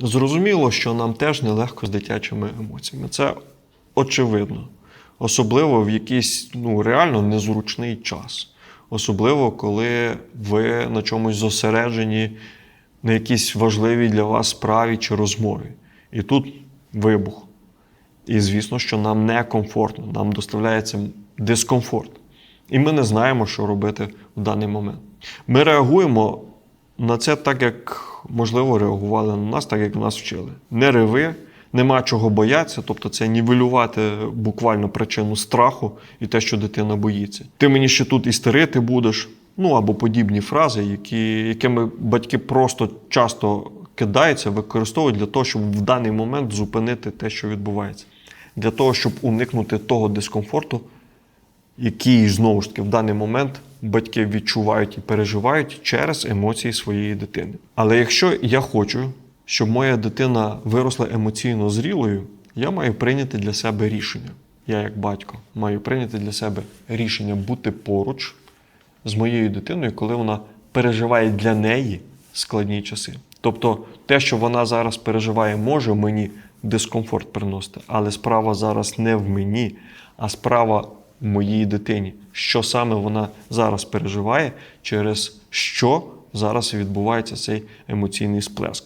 Зрозуміло, що нам теж нелегко з дитячими емоціями. Це очевидно. Особливо в якийсь ну, реально незручний час. Особливо, коли ви на чомусь зосереджені на якійсь важливій для вас справі чи розмові. І тут вибух. І звісно, що нам некомфортно, нам доставляється дискомфорт. І ми не знаємо, що робити в даний момент. Ми реагуємо на це так, як можливо реагували на нас, так як нас вчили. Не реви, нема чого боятися, тобто це нівелювати буквально причину страху і те, що дитина боїться. Ти мені ще тут істерити будеш. Ну або подібні фрази, які, якими батьки просто часто кидаються, використовують для того, щоб в даний момент зупинити те, що відбувається, для того, щоб уникнути того дискомфорту, який знову ж таки в даний момент батьки відчувають і переживають через емоції своєї дитини. Але якщо я хочу, щоб моя дитина виросла емоційно зрілою, я маю прийняти для себе рішення. Я, як батько, маю прийняти для себе рішення бути поруч з моєю дитиною, коли вона переживає для неї складні часи. Тобто, те, що вона зараз переживає, може мені дискомфорт приносити, але справа зараз не в мені, а справа моїй дитині. Що саме вона зараз переживає, через що зараз відбувається цей емоційний сплеск.